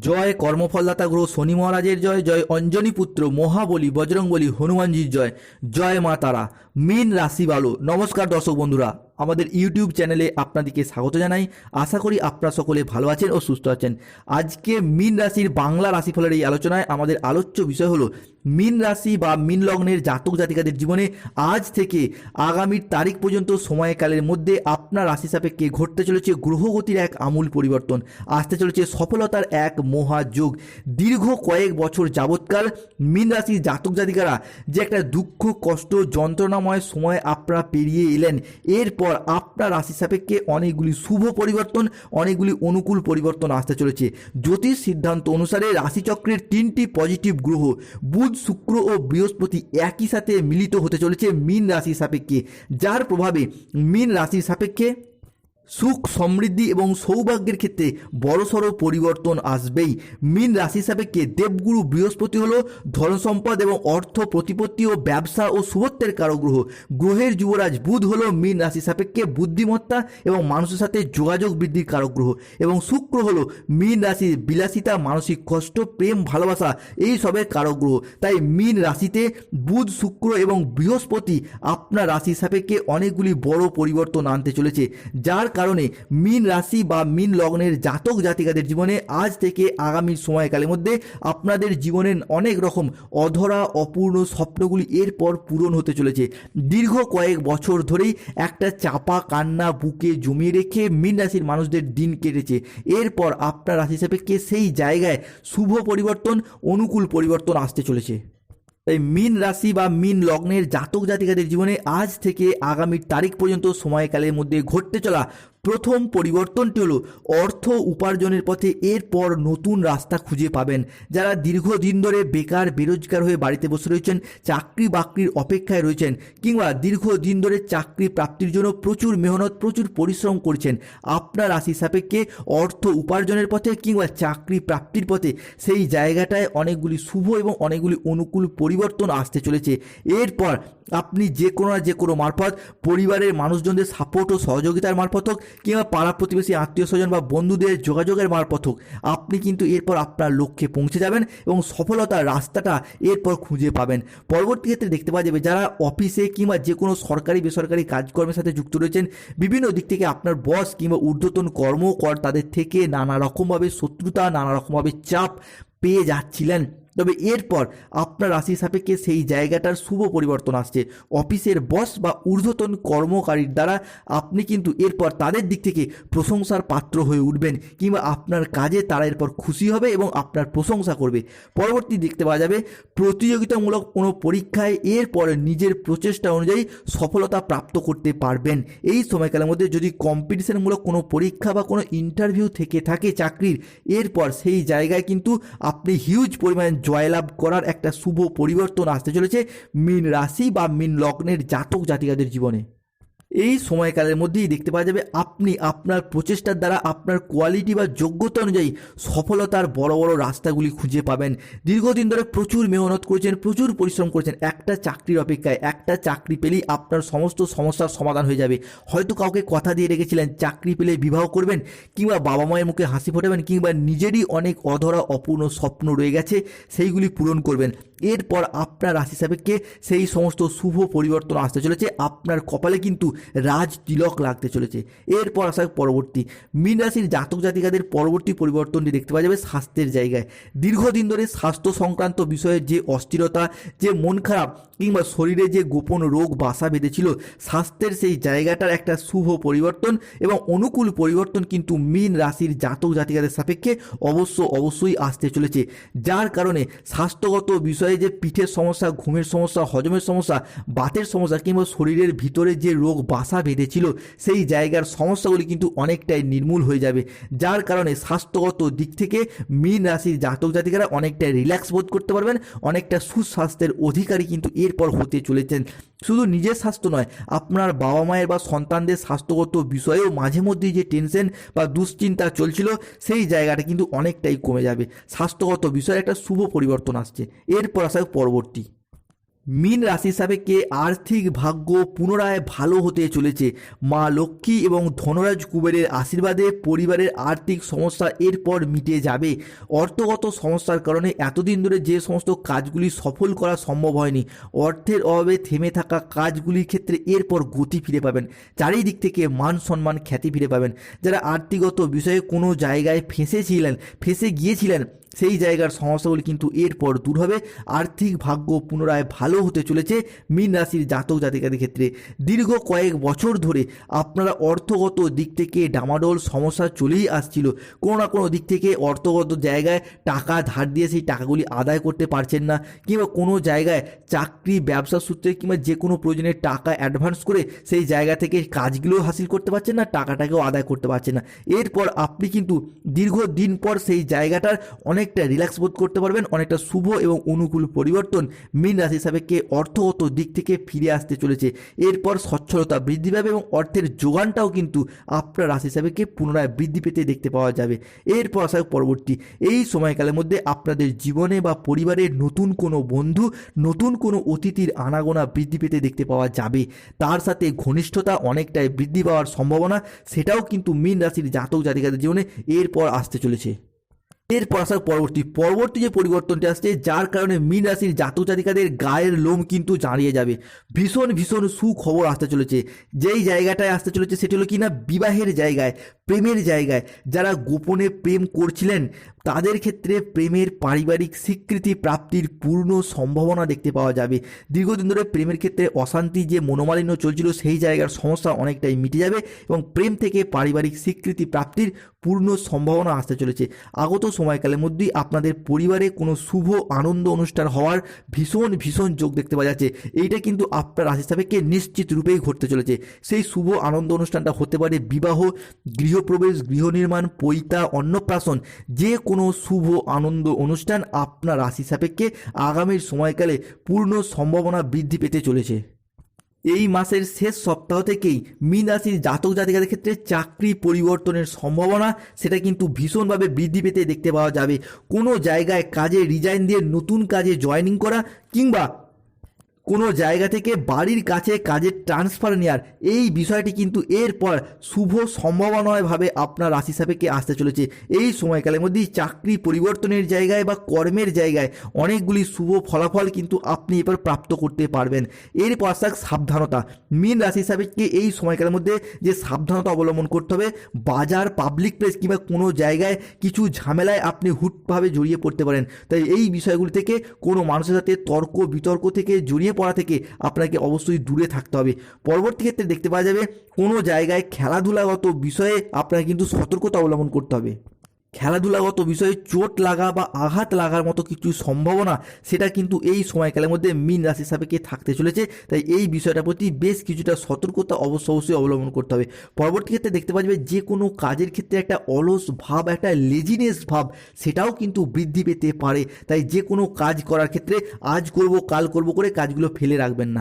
জয় কর্মফলদাতা গ্রহ শনি মহারাজের জয় জয় অঞ্জনী পুত্র মহাবলী বজরংবলী হনুমানজির জয় জয় মা তারা। মীন রাশি বালো নমস্কার দর্শক বন্ধুরা। আমাদের ইউটিউব চ্যানেলে আপনাদেরকে স্বাগত জানাই। আশা করি আপনারা সকলে ভালো আছেন ও সুস্থ আছেন। আজকে মীন রাশির বাংলা রাশিফলের এই আলোচনায় আমাদের আলোচ্য বিষয় হলো মীন রাশি বা মীন লগ্নের জাতক জাতিকাদের জীবনে আজ থেকে আগামীর তারিখ পর্যন্ত সময়কালের মধ্যে আপনার রাশি সাপেক্ষে ঘটতে চলেছে গ্রহগতির এক আমূল পরিবর্তন। আসতে চলেছে সফলতার এক মহাযোগ। দীর্ঘ কয়েক বছর যাবৎকাল মীন রাশির জাতক জাতিকারা যে একটা দুঃখ, কষ্ট, যন্ত্রণাময় সময় আপনারা পেরিয়ে এলেন। এরপর আপনার রাশি সাপেক্ষে অনেকগুলি শুভ পরিবর্তন, অনেকগুলি অনুকূল পরিবর্তন আসতে চলেছে। জ্যোতিষ সিদ্ধান্ত অনুসারে রাশিচক্রের তিনটি পজিটিভ গ্রহ, বুধ, শুক্র ও বৃহস্পতি একই সাথে মিলিত হতে চলেছে মীন রাশি সাপেক্ষে। যার প্রভাবে মীন রাশির সাপেক্ষে সুখ, সমৃদ্ধি এবং সৌভাগ্যের ক্ষেত্রে বড়সড় পরিবর্তন আসবেই। মীন রাশি সাপেক্ষে দেবগুরু, বৃহস্পতি হল ধন সম্পদ এবং অর্থ প্রতিপত্তি ও ব্যবসা ও শুভত্বের কারক গ্রহ গ্রহের যুবরাজ বুধ হল মীন রাশি সাপেক্ষে বুদ্ধিমত্তা এবং মানুষের সাথে যোগাযোগ বৃদ্ধির গ্রহ এবং শুক্র হল মীন রাশির বিলাসিতা, মানসিক কষ্ট, প্রেম, ভালোবাসা, এই সবের কারক গ্রহ তাই মীন রাশিতে বুধ, শুক্র এবং বৃহস্পতি আপনার রাশি সাপেক্ষে অনেকগুলি বড় পরিবর্তন আনতে চলেছে। যার কারণে মীন রাশি বা মীন লগ্নের জাতক জাতিকাদের জীবনে আজ থেকে আগামী সময়কালের মধ্যে আপনাদের জীবনের অনেক রকম অধরা, অপূর্ণ স্বপ্নগুলি এরপর পূরণ হতে চলেছে। দীর্ঘ কয়েক বছর ধরেই একটা চাপা কান্না বুকে জমিয়ে রেখে মীন রাশির মানুষদের দিন কেটেছে। এরপর আপনার রাশি সাপেক্ষে সেই জায়গায় শুভ পরিবর্তন, অনুকূল পরিবর্তন আসতে চলেছে। তাই মিন রাশি বা মিন লগ্নের জাতক জাতিকাদের জীবনে আজ থেকে আগামী তারিখ পর্যন্ত সময়কালের মধ্যে ঘটতে চলা প্রথম পরিবর্তনটি হলো অর্থ উপার্জনের পথে এরপর নতুন রাস্তা খুঁজে পাবেন। যারা দীর্ঘদিন ধরে বেকার, বেরোজগার হয়ে বাড়িতে বসে রয়েছেন চাকরি বাকরির অপেক্ষায় রয়েছেন কিংবা দীর্ঘদিন ধরে চাকরি প্রাপ্তির জন্য প্রচুর মেহনত, প্রচুর পরিশ্রম করছেন, আপনার রাশি সাপেক্ষে অর্থ উপার্জনের পথে কিংবা চাকরি প্রাপ্তির পথে সেই জায়গাটায় অনেকগুলি শুভ এবং অনেকগুলি অনুকূল পরিবর্তন আসতে চলেছে। এরপর আপনি যে কোনো না যে কোনো মারফত পরিবারের মানুষজনদের সাপোর্ট ও সহযোগিতার মারফত হোক কিংবা পাড়া প্রতিবেশী আত্মীয় স্বজন বা বন্ধুদের যোগাযোগের মারফত হোক, আপনি কিন্তু এরপর আপনার লক্ষ্যে পৌঁছে যাবেন এবং সফলতার রাস্তাটা এরপর খুঁজে পাবেন। পরবর্তী ক্ষেত্রে দেখতে পাওয়া যাবে যারা অফিসে কিংবা যে কোনো সরকারি, বেসরকারি কাজকর্মের সাথে যুক্ত রয়েছেন, বিভিন্ন দিক থেকে আপনার বস কিংবা ঊর্ধ্বতন কর্মকর তাদের থেকে নানা রকমভাবে শত্রুতা, নানা রকমভাবে চাপ পেয়ে যাচ্ছিলেন। তবে এরপর আপনার রাশি সাপেক্ষে সেই জায়গাটার শুভ পরিবর্তন আসছে। অফিসের বস বা ঊর্ধ্বতন কর্মকারীর দ্বারা আপনি কিন্তু এরপর তাদের দিক থেকে প্রশংসার পাত্র হয়ে উঠবেন কিংবা আপনার কাজে তারা এরপর খুশি হবে এবং আপনার প্রশংসা করবে। পরবর্তী দেখতে পাওয়া যাবে, প্রতিযোগিতামূলক কোনো পরীক্ষায় এরপর নিজের প্রচেষ্টা অনুযায়ী সফলতা প্রাপ্ত করতে পারবেন। এই সময়কালের মধ্যে যদি কম্পিটিশনমূলক কোনো পরীক্ষা বা কোনো ইন্টারভিউ থেকে থাকে চাকরির, এরপর সেই জায়গায় কিন্তু আপনি হিউজ পরিমাণ জয়লাভ করার একটা শুভ পরিবর্তন আসতে চলেছে মীন রাশি বা মীন লগ্নের জাতক জাতিকাদের জীবনে। এই সময়কালের মধ্যেই দেখতে পাওয়া যাবে আপনি আপনার প্রচেষ্টার দ্বারা আপনার কোয়ালিটি বা যোগ্যতা অনুযায়ী সফলতার বড় বড় রাস্তাগুলি খুঁজে পাবেন। দীর্ঘদিন ধরে প্রচুর মেহনত করেছেন, প্রচুর পরিশ্রম করেছেন। একটা চাকরির অপেক্ষায়, একটা চাকরি পেলেই আপনার সমস্ত সমস্যার সমাধান হয়ে যাবে। হয়তো কাউকে কথা দিয়ে রেখেছিলেন, চাকরি পেলে বিবাহ করবেন কিংবা বাবা মায়ের মুখে হাসি ফোটাবেন কিংবা নিজেরই অনেক অধরা, অপূর্ণ স্বপ্ন রয়ে গেছে, সেইগুলি পূরণ করবেন। এরপর আপনার রাশি সাপেক্ষে সেই সমস্ত শুভ পরিবর্তন আসতে চলেছে। আপনার কপালে কিন্তু রাজ তিলক লাগতে চলেছে। এরপর আসা পরবর্তী। মীন রাশির জাতক জাতিকাদের পরবর্তী পরিবর্তনটি দেখতে পাওয়া যাবে স্বাস্থ্যের জায়গায়। দীর্ঘদিন ধরে স্বাস্থ্য সংক্রান্ত বিষয়ে যে অস্থিরতা, যে মন খারাপ কিংবা শরীরে যে গোপন রোগ, বাসা বেঁধেছিল, স্বাস্থ্যের সেই জায়গাটার একটা শুভ পরিবর্তন এবং অনুকূল পরিবর্তন কিন্তু মীন রাশির জাতক জাতিকাদের সাপেক্ষে অবশ্য অবশ্যই আসতে চলেছে। যার কারণে স্বাস্থ্যগত বিষয়ে যে পিঠের সমস্যা, ঘুমের সমস্যা, হজমের সমস্যা, বাতের সমস্যা কিংবা শরীরের ভিতরে যে রোগ বাসা বেঁধেছিল, সেই জায়গার সমস্যাগুলি কিন্তু অনেকটাই নির্মূল হয়ে যাবে। যার কারণে স্বাস্থ্যগত দিক থেকে মীন রাশির জাতক জাতিকারা অনেকটাই রিল্যাক্স বোধ করতে পারবেন, অনেকটা সুস্বাস্থ্যের অধিকারী কিন্তু এরপর হতে চলেছেন। শুধু নিজের স্বাস্থ্য নয়, আপনার বাবা মায়ের বা সন্তানদের স্বাস্থ্যগত বিষয়েও মাঝে মধ্যেই যে টেনশন বা দুশ্চিন্তা চলছিল, সেই জায়গাটা কিন্তু অনেকটাই কমে যাবে। স্বাস্থ্যগত বিষয়ে একটা শুভ পরিবর্তন আসছে। এরপর আসা পরবর্তী। মীন রাশি সাপেক্ষে আর্থিক ভাগ্য পুনরায় ভালো হতে চলেছে, মা লক্ষ্মী এবং ধনরাজ কুবেরের আশীর্বাদে পরিবারের আর্থিক সমস্যা এরপর মিটে যাবে। অর্থগত সমস্যার কারণে এতদিন ধরে যে সমস্ত কাজগুলি সফল করা সম্ভব হয়নি, অর্থের অভাবে থেমে থাকা কাজগুলির ক্ষেত্রে এরপর গতি ফিরে পাবেন। চারিদিক থেকে মান সম্মান খ্যাতি ফিরে পাবেন। যারা আর্থিকগত বিষয়ে কোনো জায়গায় ফেঁসেছিলেন ফেঁসে গিয়েছিলেন, সেই জায়গার সমস্যাগুলি কিন্তু এরপর দূর হবে। আর্থিক ভাগ্য পুনরায় ভালো হতে চলেছে মীন রাশির জাতক জাতিকাদের ক্ষেত্রে। দীর্ঘ কয়েক বছর ধরে আপনারা অর্থগত দিক থেকে ডামাডোল সমস্যা চলেই আসছিল। কোনো না কোনো দিক থেকে অর্থগত জায়গায় টাকা ধার দিয়ে সেই টাকাগুলি আদায় করতে পারছেন না কিংবা কোনো জায়গায় চাকরি, ব্যবসা সূত্রে কিংবা যে কোনো প্রয়োজনে টাকা অ্যাডভান্স করে সেই জায়গা থেকে কাজগুলোও হাসিল করতে পারছেন না, টাকাটাকেও আদায় করতে পারছেন না। এরপর আপনি কিন্তু দীর্ঘদিন পর সেই জায়গাটার অনেকটা রিল্যাক্স বোধ করতে পারবেন, অনেকটা শুভ এবং অনুকূল পরিবর্তন মীন রাশি সাপেক্ষে অর্থগত দিক থেকে ফিরে আসতে চলেছে। এরপর সচ্ছলতা বৃদ্ধি পাবে এবং অর্থের যোগানটাও কিন্তু আপনার রাশি হিসাবেকে পুনরায় বৃদ্ধি পেতে দেখতে পাওয়া যাবে। এরপর আসা পরবর্তী। এই সময়কালের মধ্যে আপনাদের জীবনে বা পরিবারের নতুন কোনো বন্ধু, নতুন কোনো অতিথির আনাগোনা বৃদ্ধি পেতে দেখতে পাওয়া যাবে। তার সাথে ঘনিষ্ঠতা অনেকটাই বৃদ্ধি পাওয়ার সম্ভাবনা, সেটাও কিন্তু মীন রাশির জাতক জাতিকাদের জীবনে এরপর আসতে চলেছে। এরপর আসার পরবর্তী পরবর্তী যে পরিবর্তনটি আসছে, যার কারণে মীন রাশির জাতক জাতিকাদের গায়ের লোম কিন্তু দাঁড়িয়ে যাবে। ভীষণ ভীষণ সুখবর আসতে চলেছে। যেই জায়গাটায় আসতে চলেছে সেটি হলো কিনা? বিবাহের জায়গায়, প্রেমের জায়গায়। যারা গোপনে প্রেম করছিলেন, তাদের ক্ষেত্রে প্রেমের পারিবারিক স্বীকৃতি প্রাপ্তির পূর্ণ সম্ভাবনা দেখতে পাওয়া যাবে। দীর্ঘদিন ধরে প্রেমের ক্ষেত্রে অশান্তি যে মনোমালিন্য চলছিল, সেই জায়গার সমস্যা অনেকটাই মিটে যাবে এবং প্রেম থেকে পারিবারিক স্বীকৃতি প্রাপ্তির পূর্ণ সম্ভাবনা আসতে চলেছে। আগত সময়কালের মধ্যেই আপনাদের পরিবারে কোনো শুভ, আনন্দ অনুষ্ঠান হওয়ার ভীষণ ভীষণ যোগ দেখতে পাওয়া যাচ্ছে। এইটা কিন্তু আপনার রাশি সাপেক্ষে নিশ্চিত রূপেই ঘটতে চলেছে। সেই শুভ, আনন্দ অনুষ্ঠানটা হতে পারে বিবাহ, গৃহপ্রবেশ, গৃহ নির্মাণ, পৈতা, অন্নপ্রাশন, যে কোনো শুভ, আনন্দ অনুষ্ঠান আপনার রাশি সাপেক্ষে আগামীর সময়কালে পূর্ণ সম্ভাবনা বৃদ্ধি পেতে চলেছে। এই মাসের শেষ সপ্তাহ থেকেই মীন রাশির জাতক জাতিকাদের ক্ষেত্রে চাকরি পরিবর্তনের সম্ভাবনা সেটা কিন্তু ভীষণভাবে বৃদ্ধি পেতে দেখতে পাওয়া যাবে। কোনো জায়গায় কাজে রিজাইন দিয়ে নতুন কাজে জয়নিং করা কিংবা কোনো জায়গা থেকে বাড়ির কাছে কাজের ট্রান্সফার নেওয়ার এই বিষয়টি কিন্তু এরপর শুভ সম্ভাবনায়ভাবে আপনার রাশি সাপেক্ষে আসতে চলেছে। এই সময়কালের মধ্যেই চাকরি পরিবর্তনের জায়গায় বা কর্মের জায়গায় অনেকগুলি শুভ ফলাফল কিন্তু আপনি এবার প্রাপ্ত করতে পারবেন। এর পশ্চাৎ সাবধানতা। মীন রাশি সাপেক্ষে এই সময়কালের মধ্যে যে সাবধানতা অবলম্বন করতে হবে, বাজার পাবলিক প্লেস কিংবা কোনো জায়গায় কিছু ঝামেলায় আপনি হুটভাবে জড়িয়ে পড়তে পারেন। তাই এই বিষয়গুলি থেকে কোনো মানুষের সাথে তর্ক বিতর্ক থেকে জড়িয়ে পড়া থেকে আপনাকে অবশ্যই দূরে থাকতে হবে। পরবর্তী ক্ষেত্রে দেখতে পাওয়া যাবে, কোনো জায়গায় খেলাধুলাগত বিষয়ে আপনাকে কিন্তু সতর্কতা অবলম্বন করতে হবে। খেলাধুলাগত বিষয়ে চোট লাগা বা আঘাত লাগার মতো কিছু সম্ভাবনা, সেটা কিন্তু এই সময়কালের মধ্যে মিন রাশি সাপেক্ষে থাকতে চলেছে। তাই এই বিষয়টার প্রতি বেশ কিছুটা সতর্কতা অবশ্য অবশ্যই অবলম্বন করতে হবে। পরবর্তী ক্ষেত্রে দেখতে পাওয়া যাবে যে কোনো কাজের ক্ষেত্রে একটা অলস ভাব, একটা লেজিনেস ভাব, সেটাও কিন্তু বৃদ্ধি পেতে পারে। তাই যে কোনো কাজ করার ক্ষেত্রে আজ করব, কাল করব করে কাজগুলো ফেলে রাখবেন না।